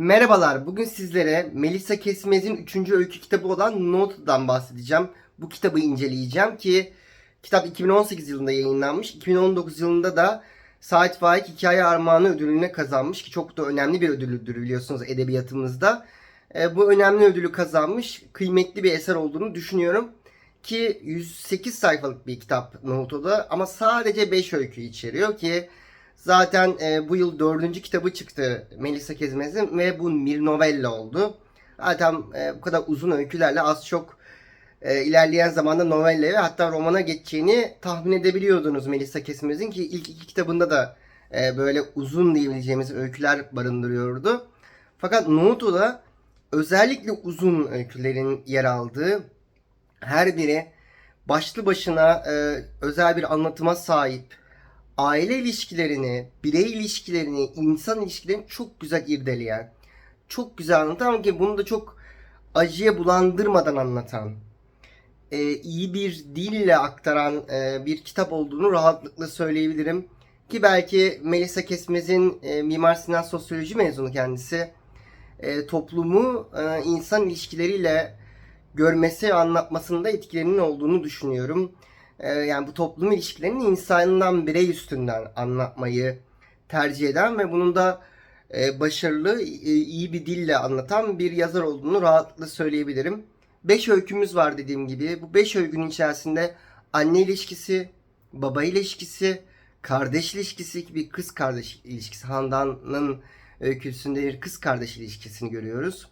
Merhabalar, bugün sizlere Melisa Kesmez'in 3. öykü kitabı olan Note'dan bahsedeceğim. Bu kitabı inceleyeceğim ki kitap 2018 yılında yayınlanmış. 2019 yılında da Sait Faik Hikaye Armağanı ödülüne kazanmış ki çok da önemli bir ödüldür biliyorsunuz edebiyatımızda. E, bu önemli ödülü kazanmış, kıymetli bir eser olduğunu düşünüyorum. Ki 108 sayfalık bir kitap Note'da ama sadece 5 öykü içeriyor ki Zaten e, bu yıl dördüncü kitabı çıktı Melisa Kezmez'in ve bu bir novella oldu. Zaten e, bu kadar uzun öykülerle az çok e, ilerleyen zamanda novella ve hatta romana geçeceğini tahmin edebiliyordunuz Melisa Kezmez'in ki ilk iki kitabında da e, böyle uzun diyebileceğimiz öyküler barındırıyordu. Fakat Noto'da özellikle uzun öykülerin yer aldığı her biri başlı başına e, özel bir anlatıma sahip aile ilişkilerini, birey ilişkilerini, insan ilişkilerini çok güzel irdeleyen, çok güzel anlatan ki bunu da çok acıya bulandırmadan anlatan, e, iyi bir dille aktaran e, bir kitap olduğunu rahatlıkla söyleyebilirim. Ki belki Melisa Kesmez'in e, Mimar Sinan Sosyoloji mezunu kendisi e, toplumu e, insan ilişkileriyle görmesi, anlatmasında etkilerinin olduğunu düşünüyorum. Ee, yani bu toplum ilişkilerini insandan birey üstünden anlatmayı tercih eden ve bunun da e, başarılı, e, iyi bir dille anlatan bir yazar olduğunu rahatlıkla söyleyebilirim. Beş öykümüz var dediğim gibi. Bu beş öykünün içerisinde anne ilişkisi, baba ilişkisi, kardeş ilişkisi, bir kız kardeş ilişkisi. Handan'ın öyküsünde bir kız kardeş ilişkisini görüyoruz.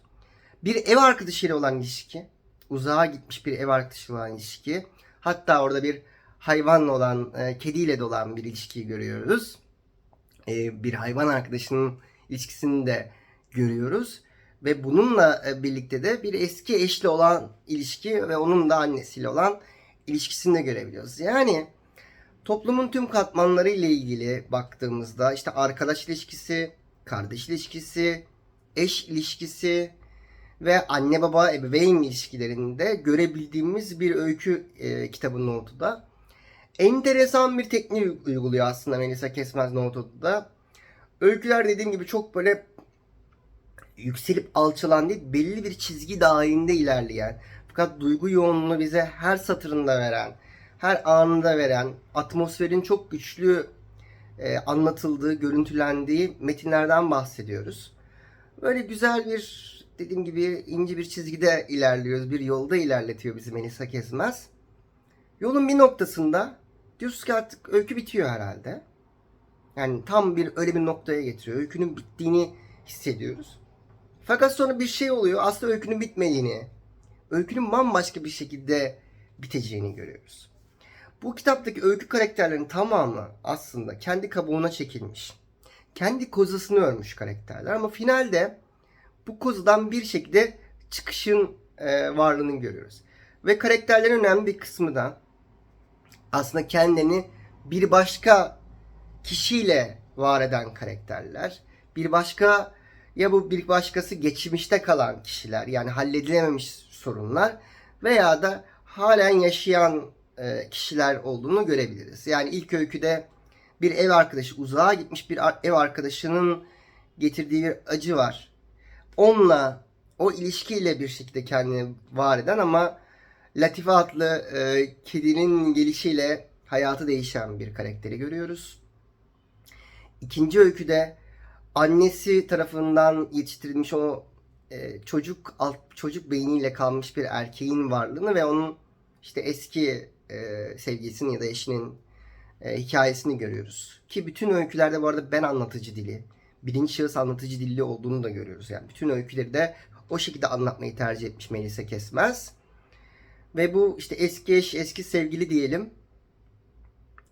Bir ev arkadaşıyla olan ilişki, uzağa gitmiş bir ev arkadaşıyla olan ilişki, Hatta orada bir hayvanla olan, e, kediyle de olan bir ilişkiyi görüyoruz. E, bir hayvan arkadaşının ilişkisini de görüyoruz. Ve bununla e, birlikte de bir eski eşli olan ilişki ve onun da annesiyle olan ilişkisini de görebiliyoruz. Yani toplumun tüm katmanları ile ilgili baktığımızda işte arkadaş ilişkisi, kardeş ilişkisi, eş ilişkisi, ve anne baba ebeveyn ilişkilerinde görebildiğimiz bir öykü e, kitabının notuda. Enteresan bir teknik uyguluyor aslında Melisa Kesmez notuda. Öyküler dediğim gibi çok böyle yükselip alçalan değil, belli bir çizgi dahilinde ilerleyen, fakat duygu yoğunluğunu bize her satırında veren, her anında veren, atmosferin çok güçlü e, anlatıldığı, görüntülendiği metinlerden bahsediyoruz. Böyle güzel bir dediğim gibi ince bir çizgide ilerliyoruz. Bir yolda ilerletiyor bizi Melisa Kesmez. Yolun bir noktasında diyoruz ki artık öykü bitiyor herhalde. Yani tam bir öyle bir noktaya getiriyor. Öykünün bittiğini hissediyoruz. Fakat sonra bir şey oluyor. Aslında öykünün bitmediğini, öykünün bambaşka bir şekilde biteceğini görüyoruz. Bu kitaptaki öykü karakterlerin tamamı aslında kendi kabuğuna çekilmiş. Kendi kozasını örmüş karakterler ama finalde bu kozudan bir şekilde çıkışın e, varlığını görüyoruz. Ve karakterlerin önemli bir kısmı da aslında kendini bir başka kişiyle var eden karakterler. Bir başka ya bu bir başkası geçmişte kalan kişiler yani halledilememiş sorunlar veya da halen yaşayan e, kişiler olduğunu görebiliriz. Yani ilk öyküde bir ev arkadaşı uzağa gitmiş bir ev arkadaşının getirdiği bir acı var onunla o ilişkiyle bir şekilde kendini var eden ama Latife adlı e, kedinin gelişiyle hayatı değişen bir karakteri görüyoruz. İkinci öyküde annesi tarafından yetiştirilmiş o e, çocuk alt, çocuk beyniyle kalmış bir erkeğin varlığını ve onun işte eski e, sevgilisinin ya da eşinin e, hikayesini görüyoruz. Ki bütün öykülerde bu arada ben anlatıcı dili, birinci şahıs anlatıcı dilli olduğunu da görüyoruz. Yani bütün öyküleri de o şekilde anlatmayı tercih etmiş Melisa Kesmez. Ve bu işte eski eş, eski sevgili diyelim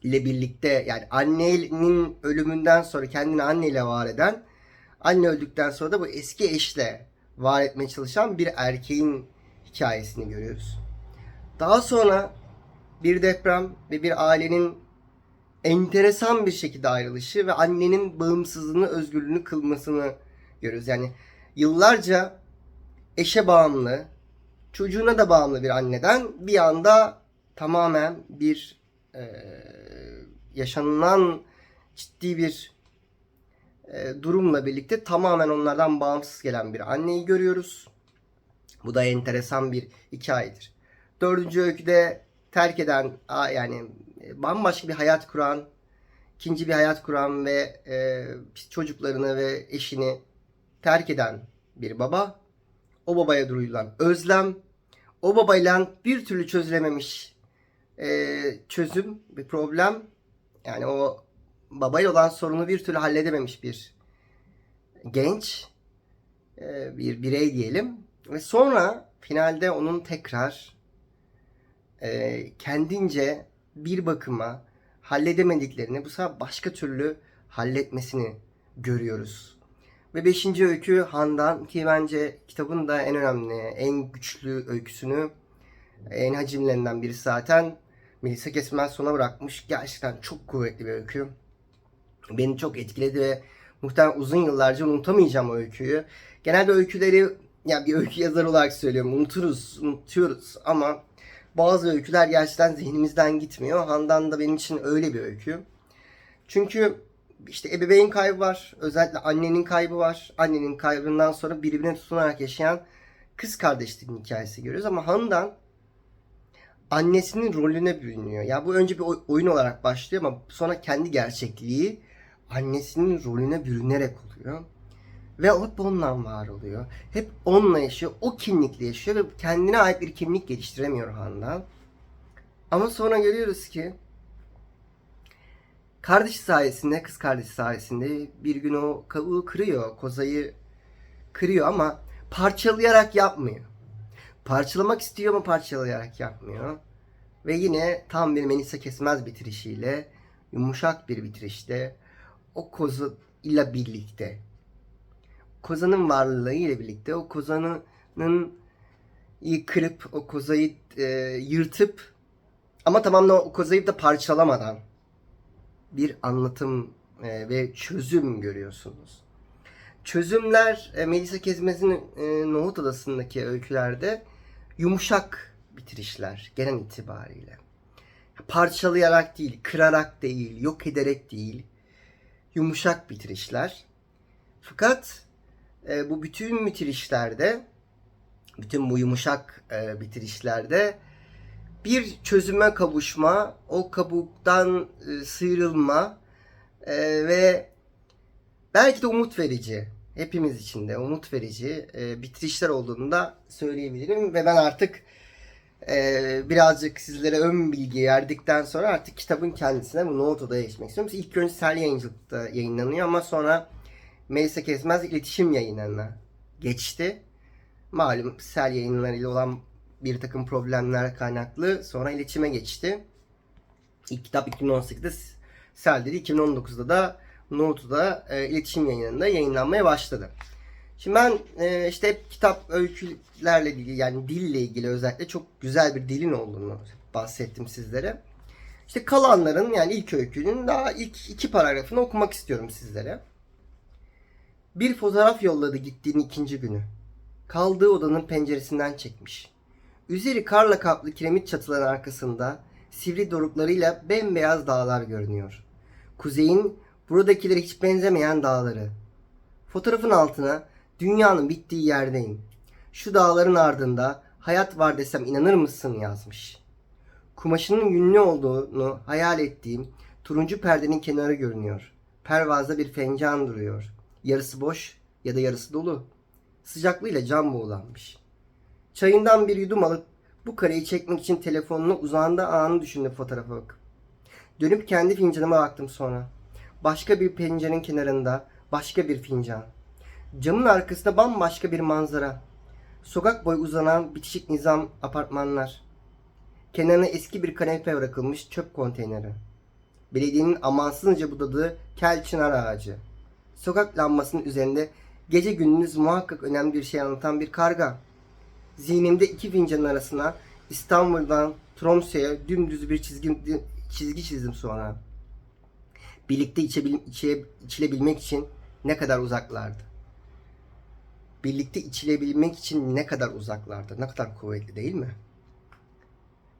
ile birlikte yani annenin ölümünden sonra kendini anneyle var eden anne öldükten sonra da bu eski eşle var etmeye çalışan bir erkeğin hikayesini görüyoruz. Daha sonra bir deprem ve bir ailenin enteresan bir şekilde ayrılışı ve annenin bağımsızlığını, özgürlüğünü kılmasını görüyoruz. Yani yıllarca eşe bağımlı, çocuğuna da bağımlı bir anneden bir anda tamamen bir e, yaşanılan ciddi bir e, durumla birlikte tamamen onlardan bağımsız gelen bir anneyi görüyoruz. Bu da enteresan bir hikayedir. Dördüncü öyküde terk eden yani bambaşka bir hayat kuran, ikinci bir hayat kuran ve e, çocuklarını ve eşini terk eden bir baba. O babaya duyulan özlem, o babayla bir türlü çözülememiş e, çözüm, bir problem. Yani o babayla olan sorunu bir türlü halledememiş bir genç, e, bir birey diyelim. Ve sonra finalde onun tekrar e, kendince bir bakıma halledemediklerini bu sefer başka türlü halletmesini görüyoruz. Ve beşinci öykü Handan ki bence kitabın da en önemli, en güçlü öyküsünü en hacimlerinden biri zaten Melisa Kesmez sona bırakmış. Gerçekten çok kuvvetli bir öykü. Beni çok etkiledi ve muhtemelen uzun yıllarca unutamayacağım o öyküyü. Genelde öyküleri ya bir öykü yazarı olarak söylüyorum. Unuturuz, unutuyoruz ama bazı öyküler gerçekten zihnimizden gitmiyor. Handan da benim için öyle bir öykü. Çünkü işte ebeveyn kaybı var. Özellikle annenin kaybı var. Annenin kaybından sonra birbirine tutunarak yaşayan kız kardeşliğinin hikayesi görüyoruz. Ama Handan annesinin rolüne bürünüyor. Ya bu önce bir oy- oyun olarak başlıyor ama sonra kendi gerçekliği annesinin rolüne bürünerek oluyor. Ve o hep var oluyor. Hep onunla yaşıyor. O kimlikle yaşıyor ve kendine ait bir kimlik geliştiremiyor Handan. Ama sonra görüyoruz ki kardeşi sayesinde, kız kardeşi sayesinde bir gün o kabuğu kırıyor. Kozayı kırıyor ama parçalayarak yapmıyor. Parçalamak istiyor ama parçalayarak yapmıyor. Ve yine tam bir Melisa Kesmez bitirişiyle, yumuşak bir bitirişte o kozu ile birlikte kozanın varlığı ile birlikte o kozanın kırıp o kozayı e, yırtıp ama tamamen o kozayı da parçalamadan bir anlatım e, ve çözüm görüyorsunuz. Çözümler e, Melisa Kezmez'in e, Nohut Adası'ndaki öykülerde yumuşak bitirişler genel itibariyle. Parçalayarak değil, kırarak değil, yok ederek değil, yumuşak bitirişler. Fakat e, bu bütün bitirişlerde, bütün bu yumuşak e, bitirişlerde bir çözüme kavuşma, o kabuktan e, sıyrılma e, ve belki de umut verici, hepimiz için de umut verici e, bitirişler olduğunu da söyleyebilirim ve ben artık e, birazcık sizlere ön bilgi verdikten sonra artık kitabın kendisine bu Noto'da geçmek istiyorum. İlk önce Sel Yayıncılık'ta yayınlanıyor ama sonra Melisa Kesmez iletişim yayınlarına geçti. Malum Sel yayınlarıyla olan bir takım problemler kaynaklı sonra iletişime geçti. İlk kitap 2018'de Sel'de de 2019'da da Note'da e, iletişim yayınında yayınlanmaya başladı. Şimdi ben e, işte hep kitap öykülerle ilgili yani dille ilgili özellikle çok güzel bir dilin olduğunu bahsettim sizlere. İşte kalanların yani ilk öykünün daha ilk iki paragrafını okumak istiyorum sizlere. Bir fotoğraf yolladı gittiğin ikinci günü. Kaldığı odanın penceresinden çekmiş. Üzeri karla kaplı kiremit çatıların arkasında sivri doruklarıyla bembeyaz dağlar görünüyor. Kuzeyin buradakilere hiç benzemeyen dağları. Fotoğrafın altına dünyanın bittiği yerdeyim. Şu dağların ardında hayat var desem inanır mısın yazmış. Kumaşının yünlü olduğunu hayal ettiğim turuncu perdenin kenarı görünüyor. Pervazda bir fincan duruyor. Yarısı boş ya da yarısı dolu. Sıcaklığıyla cam buğulanmış. Çayından bir yudum alıp bu kareyi çekmek için telefonunu uzağında anı düşündü fotoğrafa bakıp. Dönüp kendi fincanıma baktım sonra. Başka bir pencerenin kenarında başka bir fincan. Camın arkasında bambaşka bir manzara. Sokak boyu uzanan bitişik nizam apartmanlar. Kenarına eski bir kanepe bırakılmış çöp konteyneri. Belediyenin amansızca budadığı kel çınar ağacı. Sokak lambasının üzerinde gece gündüz muhakkak önemli bir şey anlatan bir karga. Zihnimde iki fincanın arasına İstanbul'dan Tromsø'ye dümdüz bir çizgi, çizgi çizdim sonra. Birlikte içebil, içe, içilebilmek için ne kadar uzaklardı. Birlikte içilebilmek için ne kadar uzaklardı. Ne kadar kuvvetli değil mi?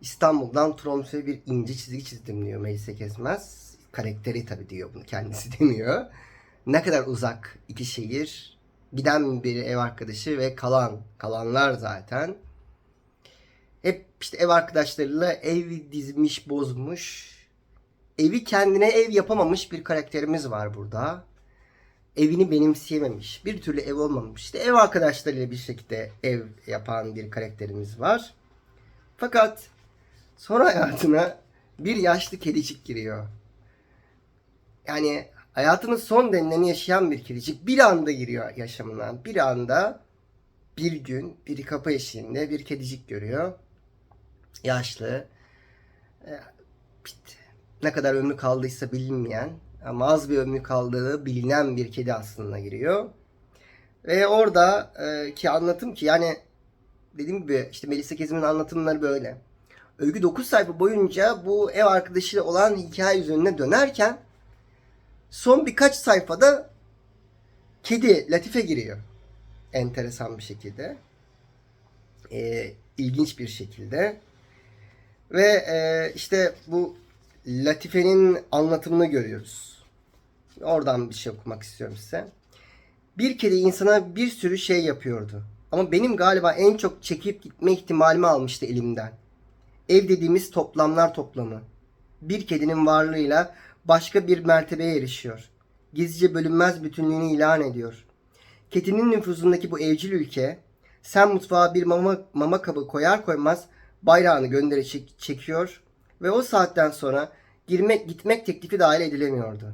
İstanbul'dan Tromsø'ye bir ince çizgi çizdim diyor Melisa Kesmez. Karakteri tabii diyor bunu kendisi demiyor. Ne kadar uzak iki şehir. Giden bir ev arkadaşı ve kalan, kalanlar zaten. Hep işte ev arkadaşlarıyla ev dizmiş, bozmuş. Evi kendine ev yapamamış bir karakterimiz var burada. Evini benimseyememiş. Bir türlü ev olmamış. İşte ev arkadaşlarıyla bir şekilde ev yapan bir karakterimiz var. Fakat sonra hayatına bir yaşlı kedicik giriyor. Yani hayatının son demlerini yaşayan bir kedicik bir anda giriyor yaşamına. Bir anda bir gün bir kapı eşiğinde bir kedicik görüyor. Yaşlı. İşte ne kadar ömrü kaldıysa bilinmeyen ama az bir ömrü kaldığı bilinen bir kedi aslında giriyor. Ve orada e, ki anlatım ki yani dediğim gibi işte Melisa Kezim'in anlatımları böyle. Öykü 9 sayfa boyunca bu ev arkadaşıyla olan hikaye üzerine dönerken son birkaç sayfada kedi Latife giriyor. Enteresan bir şekilde. Ee, ilginç bir şekilde. Ve e, işte bu Latife'nin anlatımını görüyoruz. Oradan bir şey okumak istiyorum size. Bir kedi insana bir sürü şey yapıyordu. Ama benim galiba en çok çekip gitme ihtimalimi almıştı elimden. Ev dediğimiz toplamlar toplamı. Bir kedinin varlığıyla başka bir mertebeye erişiyor. Gizlice bölünmez bütünlüğünü ilan ediyor. Kedinin nüfuzundaki bu evcil ülke, sen mutfağa bir mama, mama kabı koyar koymaz bayrağını gönderi çek- çekiyor ve o saatten sonra girmek gitmek teklifi dahil edilemiyordu.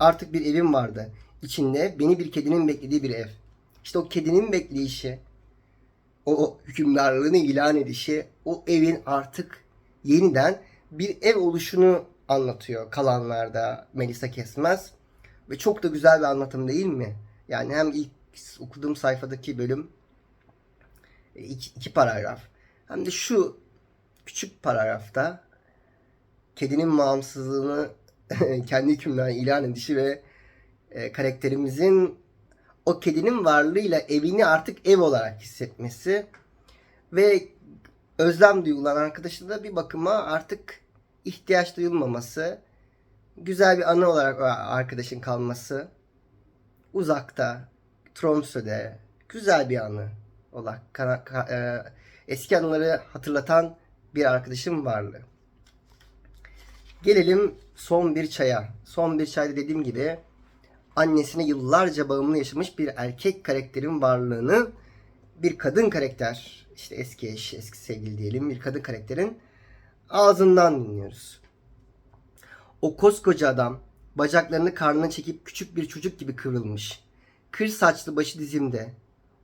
Artık bir evim vardı. İçinde beni bir kedinin beklediği bir ev. İşte o kedinin bekleyişi, o hükümdarlığını ilan edişi, o evin artık yeniden bir ev oluşunu anlatıyor kalanlarda Melisa Kesmez. Ve çok da güzel bir anlatım değil mi? Yani hem ilk okuduğum sayfadaki bölüm e, iki, iki paragraf hem de şu küçük paragrafta kedinin bağımsızlığını kendi hükümlerine ilan edişi ve e, karakterimizin o kedinin varlığıyla evini artık ev olarak hissetmesi ve özlem duyulan arkadaşına da bir bakıma artık ihtiyaç duyulmaması, güzel bir anı olarak arkadaşın kalması, uzakta, Tromsø'de güzel bir anı olarak kana- ka- e, eski anıları hatırlatan bir arkadaşım varlığı. Gelelim son bir çaya. Son bir çayda dediğim gibi annesine yıllarca bağımlı yaşamış bir erkek karakterin varlığını bir kadın karakter, işte eski eş, eski sevgili diyelim bir kadın karakterin ağzından dinliyoruz. O koskoca adam bacaklarını karnına çekip küçük bir çocuk gibi kıvrılmış. Kır saçlı başı dizimde.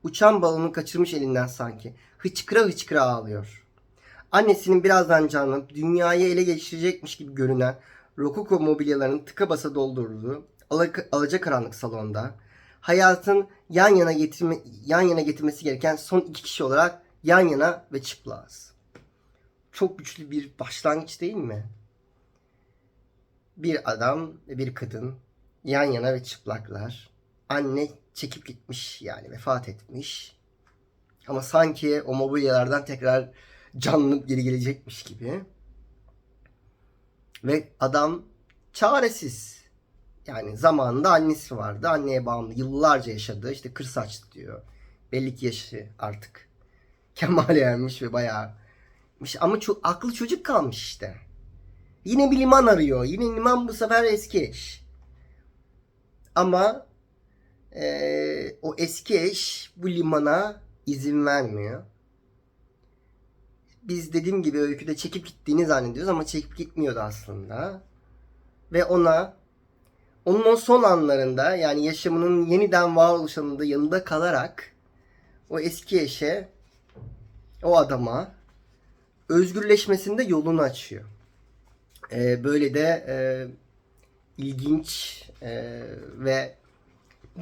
Uçan balonu kaçırmış elinden sanki. Hıçkıra hıçkıra ağlıyor. Annesinin birazdan canlanıp dünyayı ele geçirecekmiş gibi görünen rokoko mobilyalarını tıka basa doldurduğu ala- alacakaranlık salonda hayatın yan yana getirme yan yana getirmesi gereken son iki kişi olarak yan yana ve çıplağız. Çok güçlü bir başlangıç değil mi? Bir adam ve bir kadın yan yana ve çıplaklar. Anne çekip gitmiş yani vefat etmiş. Ama sanki o mobilyalardan tekrar canlanıp geri gelecekmiş gibi. Ve adam çaresiz. Yani zamanında annesi vardı. Anneye bağımlı. Yıllarca yaşadı. İşte kır saçlı diyor. Belli ki yaşı artık. Kemale ermiş ve bayağı. Ama çok aklı çocuk kalmış işte. Yine bir liman arıyor. Yine liman bu sefer eski eş. Ama eee, o eski eş bu limana izin vermiyor. Biz dediğim gibi öyküde çekip gittiğini zannediyoruz ama çekip gitmiyordu aslında. Ve ona onun o son anlarında yani yaşamının yeniden varoluş anında yanında kalarak o eski eşe o adama özgürleşmesinde yolunu açıyor. Ee, böyle de e, ilginç e, ve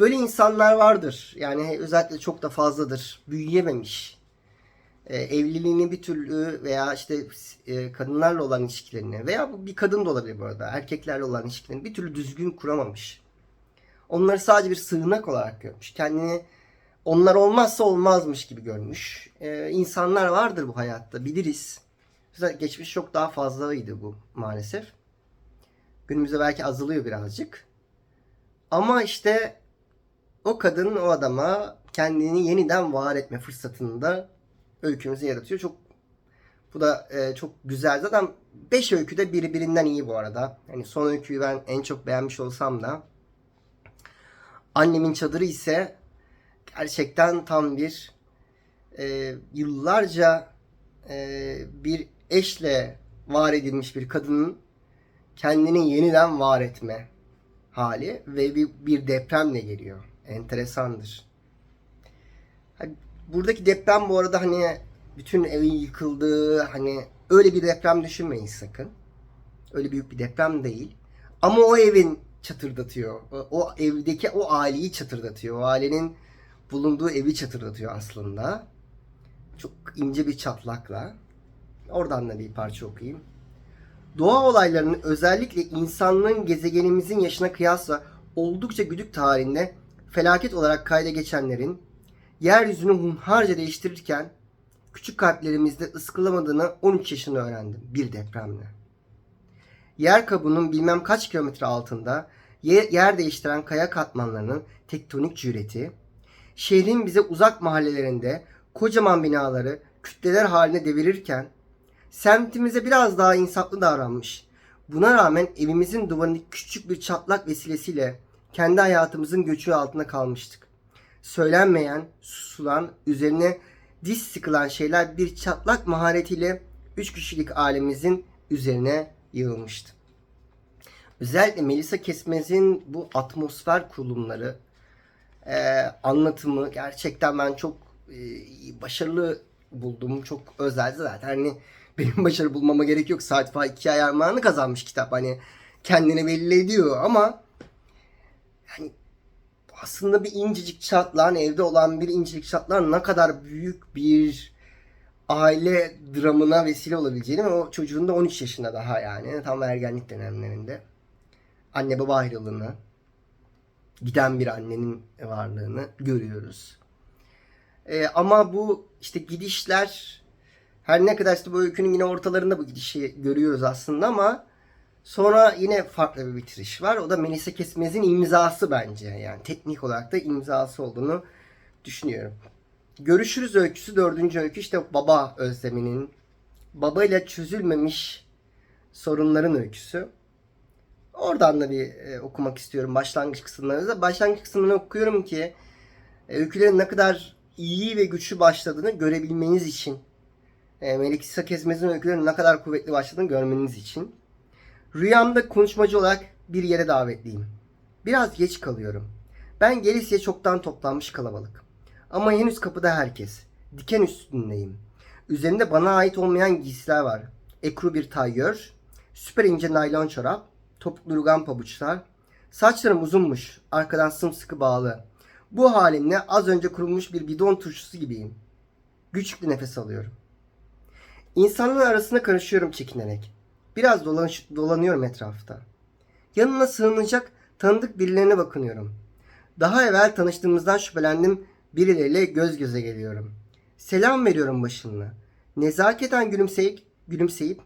böyle insanlar vardır. Yani özellikle çok da fazladır. Büyüyememiş. E, evliliğini bir türlü veya işte e, kadınlarla olan ilişkilerini veya bir kadın da olabilir bu arada. Erkeklerle olan ilişkilerini bir türlü düzgün kuramamış. Onları sadece bir sığınak olarak görmüş. Kendini onlar olmazsa olmazmış gibi görmüş. E, insanlar vardır bu hayatta biliriz. Geçmiş çok daha fazlaydı bu maalesef. Günümüzde belki azalıyor birazcık. Ama işte o kadın o adama kendini yeniden var etme fırsatını da öykümüze yaratıyor. Çok bu da e, çok güzel. Zaten 5 öykü de birbirinden iyi bu arada. Yani son öyküyü ben en çok beğenmiş olsam da Annemin Çadırı ise gerçekten tam bir e, yıllarca e, bir eşle var edilmiş bir kadının kendini yeniden var etme hali ve bir, bir depremle geliyor. Enteresandır. Buradaki deprem bu arada hani bütün evin yıkıldığı hani öyle bir deprem düşünmeyin sakın. Öyle büyük bir deprem değil. Ama o evin çatırdatıyor. O evdeki o aileyi çatırdatıyor. O ailenin bulunduğu evi çatırdatıyor aslında. Çok ince bir çatlakla. Oradan da bir parça okuyayım. Doğa olaylarının özellikle insanlığın gezegenimizin yaşına kıyasla oldukça güdük tarihinde felaket olarak kayda geçenlerin yeryüzünü hunharca değiştirirken küçük kalplerimizde ıskılamadığını 13 yaşında öğrendim bir depremle. Yer kabuğunun bilmem kaç kilometre altında ye- yer değiştiren kaya katmanlarının tektonik cüreti, şehrin bize uzak mahallelerinde kocaman binaları kütleler haline devirirken semtimize biraz daha insaflı davranmış. Buna rağmen evimizin duvarındaki küçük bir çatlak vesilesiyle kendi hayatımızın göçü altında kalmıştık. Söylenmeyen, susulan, üzerine diz sıkılan şeyler bir çatlak maharetiyle üç kişilik ailemizin üzerine yığılmıştı. Özellikle Melisa Kesmez'in bu atmosfer kurulumları, e, anlatımı gerçekten ben çok e, başarılı buldum. Çok özeldi zaten. Hani benim başarı bulmama gerek yok. Saat falan iki ay armağanı kazanmış kitap. Hani kendini belli ediyor ama yani aslında bir incecik çatlağın evde olan bir incecik çatlağın ne kadar büyük bir aile dramına vesile olabileceğini ve o çocuğun da 13 yaşında daha yani tam ergenlik dönemlerinde anne baba ayrılığını giden bir annenin varlığını görüyoruz. Ee, ama bu işte gidişler her ne kadar işte bu öykünün yine ortalarında bu gidişi görüyoruz aslında ama sonra yine farklı bir bitiriş var. O da Melisa Kesmez'in imzası bence. Yani teknik olarak da imzası olduğunu düşünüyorum. Görüşürüz öyküsü dördüncü öykü işte baba özleminin babayla çözülmemiş sorunların öyküsü. Oradan da bir e, okumak istiyorum başlangıç kısımlarında. da. Başlangıç kısmını okuyorum ki e, öykülerin ne kadar iyi ve güçlü başladığını görebilmeniz için. E, Melisa Kesmez'in öykülerinin ne kadar kuvvetli başladığını görmeniz için. Rüyamda konuşmacı olarak bir yere davetliyim. Biraz geç kalıyorum. Ben gelisiye çoktan toplanmış kalabalık. Ama henüz kapıda herkes. Diken üstündeyim. Üzerimde bana ait olmayan giysiler var. Ekru bir tayyör, süper ince naylon çorap, topuklu rugan pabuçlar. Saçlarım uzunmuş, arkadan sımsıkı bağlı. Bu halimle az önce kurulmuş bir bidon turşusu gibiyim. Güçlü nefes alıyorum. İnsanların arasına karışıyorum çekinerek. Biraz dolanış, dolanıyorum etrafta. Yanına sığınacak tanıdık birilerine bakınıyorum. Daha evvel tanıştığımızdan şüphelendim birileriyle göz göze geliyorum. Selam veriyorum başımla. Nezaketen gülümseyip, gülümseyip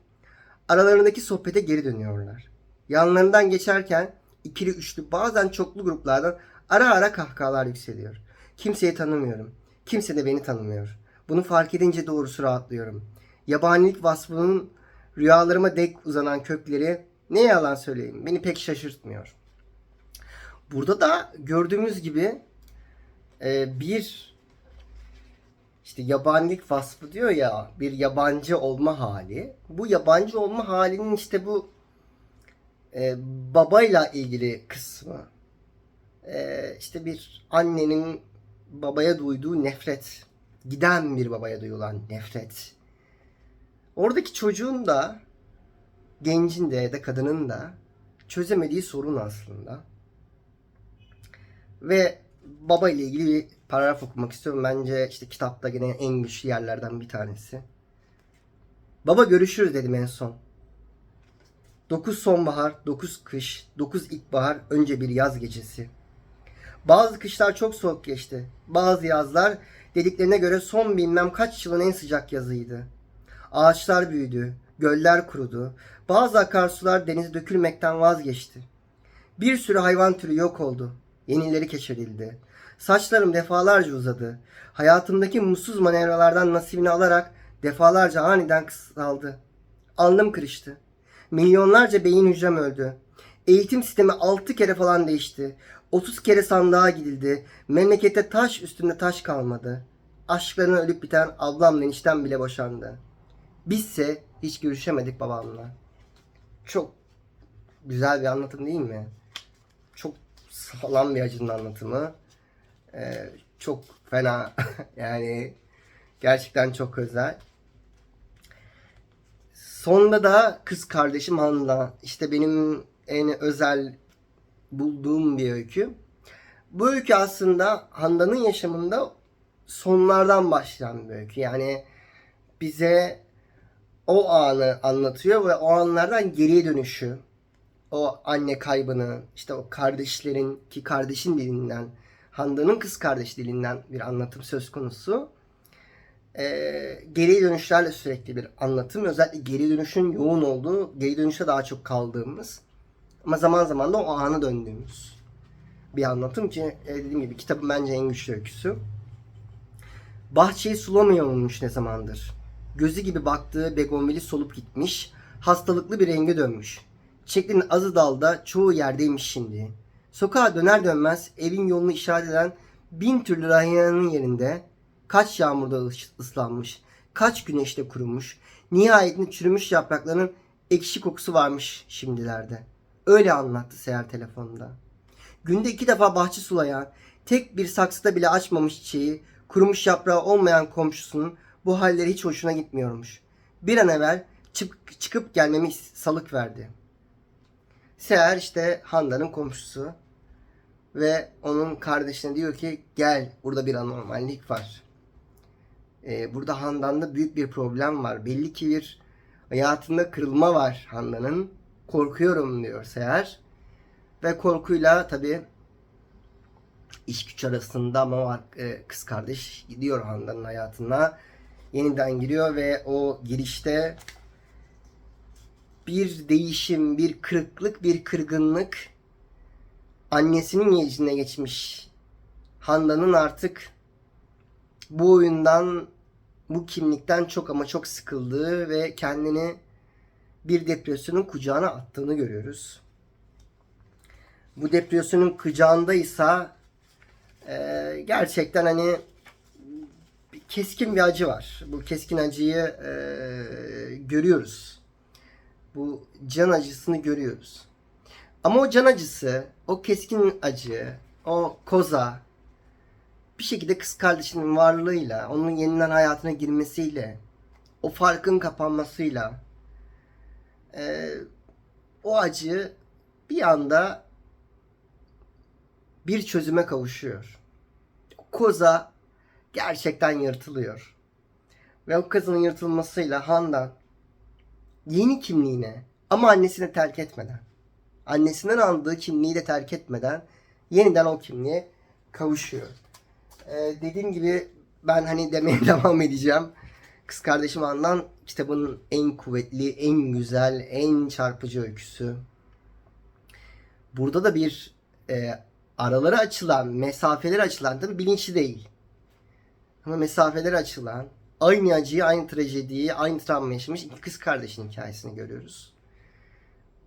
aralarındaki sohbete geri dönüyorlar. Yanlarından geçerken ikili üçlü bazen çoklu gruplardan ara ara kahkahalar yükseliyor. Kimseyi tanımıyorum. Kimse de beni tanımıyor. Bunu fark edince doğrusu rahatlıyorum. Yabanilik vasfının rüyalarıma dek uzanan kökleri ne yalan söyleyeyim beni pek şaşırtmıyor. Burada da gördüğümüz gibi e, bir işte yabanilik vasfı diyor ya bir yabancı olma hali. Bu yabancı olma halinin işte bu e, babayla ilgili kısmı. E, işte bir annenin babaya duyduğu nefret. Giden bir babaya duyulan nefret. Oradaki çocuğun da gencin de ya da kadının da çözemediği sorun aslında. Ve baba ile ilgili bir paragraf okumak istiyorum. Bence işte kitapta gene en güçlü yerlerden bir tanesi. Baba görüşürüz dedim en son. 9 sonbahar, 9 kış, 9 ilkbahar, önce bir yaz gecesi. Bazı kışlar çok soğuk geçti. Bazı yazlar dediklerine göre son bilmem kaç yılın en sıcak yazıydı. Ağaçlar büyüdü, göller kurudu. Bazı akarsular denize dökülmekten vazgeçti. Bir sürü hayvan türü yok oldu. Yenileri keşfedildi. Saçlarım defalarca uzadı. Hayatımdaki mutsuz manevralardan nasibini alarak defalarca aniden kısaldı. Alnım kırıştı. Milyonlarca beyin hücrem öldü. Eğitim sistemi 6 kere falan değişti. 30 kere sandığa gidildi. Memlekette taş üstünde taş kalmadı. Aşklarına ölüp biten ablamla eniştem bile boşandı. Bizse hiç görüşemedik babamla. Çok güzel bir anlatım değil mi? Çok sağlam bir acının anlatımı. Ee, çok fena yani gerçekten çok özel. Sonunda da kız kardeşim Hanna. İşte benim en özel bulduğum bir öykü. Bu öykü aslında Handan'ın yaşamında sonlardan başlayan bir öykü. Yani bize o anı anlatıyor ve o anlardan geriye dönüşü. O anne kaybını, işte o kardeşlerin ki kardeşin dilinden, Handan'ın kız kardeş dilinden bir anlatım söz konusu. Ee, geri dönüşlerle sürekli bir anlatım. Özellikle geri dönüşün yoğun olduğu, geri dönüşe daha çok kaldığımız ama zaman zaman da o ana döndüğümüz bir anlatım ki e, dediğim gibi kitabın bence en güçlü öyküsü. Bahçeyi sulamıyormuş ne zamandır. Gözü gibi baktığı begonvili solup gitmiş, hastalıklı bir renge dönmüş. Çiçeklerin azı dalda çoğu yerdeymiş şimdi. Sokağa döner dönmez evin yolunu işaret eden bin türlü rahiyanın yerinde kaç yağmurda ıs- ıslanmış, kaç güneşte kurumuş, nihayetinde çürümüş yaprakların ekşi kokusu varmış şimdilerde. Öyle anlattı Seher telefonda. Günde iki defa bahçe sulayan, tek bir saksıda bile açmamış çiçeği, kurumuş yaprağı olmayan komşusunun bu halleri hiç hoşuna gitmiyormuş. Bir an evvel çık- çıkıp gelmemi salık verdi. Seher işte Handan'ın komşusu ve onun kardeşine diyor ki gel burada bir anormallik var. Ee, burada Handan'da büyük bir problem var. Belli ki bir hayatında kırılma var Handan'ın. Korkuyorum diyor Seher. Ve korkuyla tabi iş güç arasında ama o e, kız kardeş gidiyor Handan'ın hayatına. Yeniden giriyor ve o girişte bir değişim, bir kırıklık, bir kırgınlık annesinin yeğicine geçmiş. Handan'ın artık bu oyundan, bu kimlikten çok ama çok sıkıldığı ve kendini bir depresyonun kucağına attığını görüyoruz. Bu depresyonun kucağındaysa e, gerçekten hani keskin bir acı var. Bu keskin acıyı e, görüyoruz. Bu can acısını görüyoruz. Ama o can acısı, o keskin acı, o koza bir şekilde kız kardeşinin varlığıyla, onun yeniden hayatına girmesiyle, o farkın kapanmasıyla e, o acı bir anda bir çözüme kavuşuyor. Koza gerçekten yırtılıyor. Ve o kızın yırtılmasıyla Handan yeni kimliğine ama annesini terk etmeden, annesinden aldığı kimliği de terk etmeden yeniden o kimliğe kavuşuyor. Ee, dediğim gibi ben hani demeye devam edeceğim. Kız kardeşim Handan kitabın en kuvvetli, en güzel, en çarpıcı öyküsü. Burada da bir e, araları açılan, mesafeleri açılan tabi bilinçli değil. Ama mesafeleri açılan, aynı acıyı, aynı trajediyi, aynı travma yaşamış iki kız kardeşin hikayesini görüyoruz.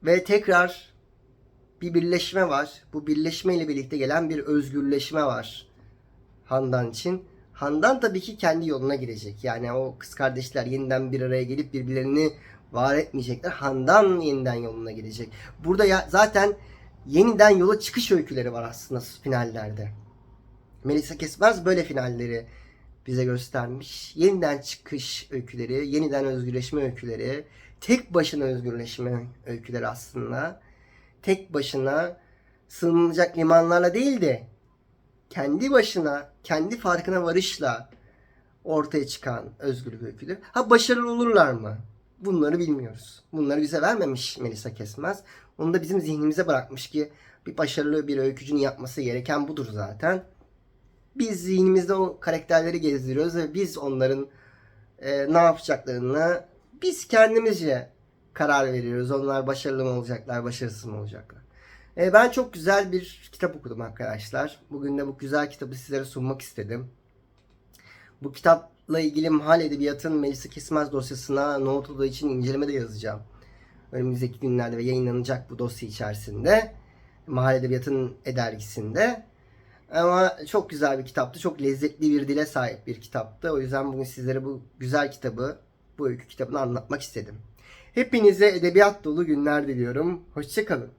Ve tekrar bir birleşme var. Bu birleşme ile birlikte gelen bir özgürleşme var Handan için. Handan tabii ki kendi yoluna girecek. Yani o kız kardeşler yeniden bir araya gelip birbirlerini var etmeyecekler. Handan yeniden yoluna girecek. Burada ya zaten yeniden yola çıkış öyküleri var aslında finallerde. Melisa Kesmez böyle finalleri bize göstermiş. Yeniden çıkış öyküleri, yeniden özgürleşme öyküleri, tek başına özgürleşme öyküleri aslında. Tek başına sığınılacak limanlarla değil de kendi başına, kendi farkına varışla ortaya çıkan özgürlük öyküleri. Ha başarılı olurlar mı? Bunları bilmiyoruz. Bunları bize vermemiş Melisa Kesmez. Onu da bizim zihnimize bırakmış ki bir başarılı bir öykücünün yapması gereken budur zaten. Biz zihnimizde o karakterleri gezdiriyoruz ve biz onların e, ne yapacaklarını biz kendimizce karar veriyoruz. Onlar başarılı mı olacaklar, başarısız mı olacaklar. E, ben çok güzel bir kitap okudum arkadaşlar. Bugün de bu güzel kitabı sizlere sunmak istedim. Bu kitapla ilgili Mahal Edebiyatı'nın Melisa Kesmez dosyasına not olduğu için inceleme de yazacağım. Önümüzdeki günlerde ve yayınlanacak bu dosya içerisinde. Mahal Edebiyatı'nın e-dergisinde. Ama çok güzel bir kitaptı. Çok lezzetli bir dile sahip bir kitaptı. O yüzden bugün sizlere bu güzel kitabı, bu öykü kitabını anlatmak istedim. Hepinize edebiyat dolu günler diliyorum. Hoşçakalın.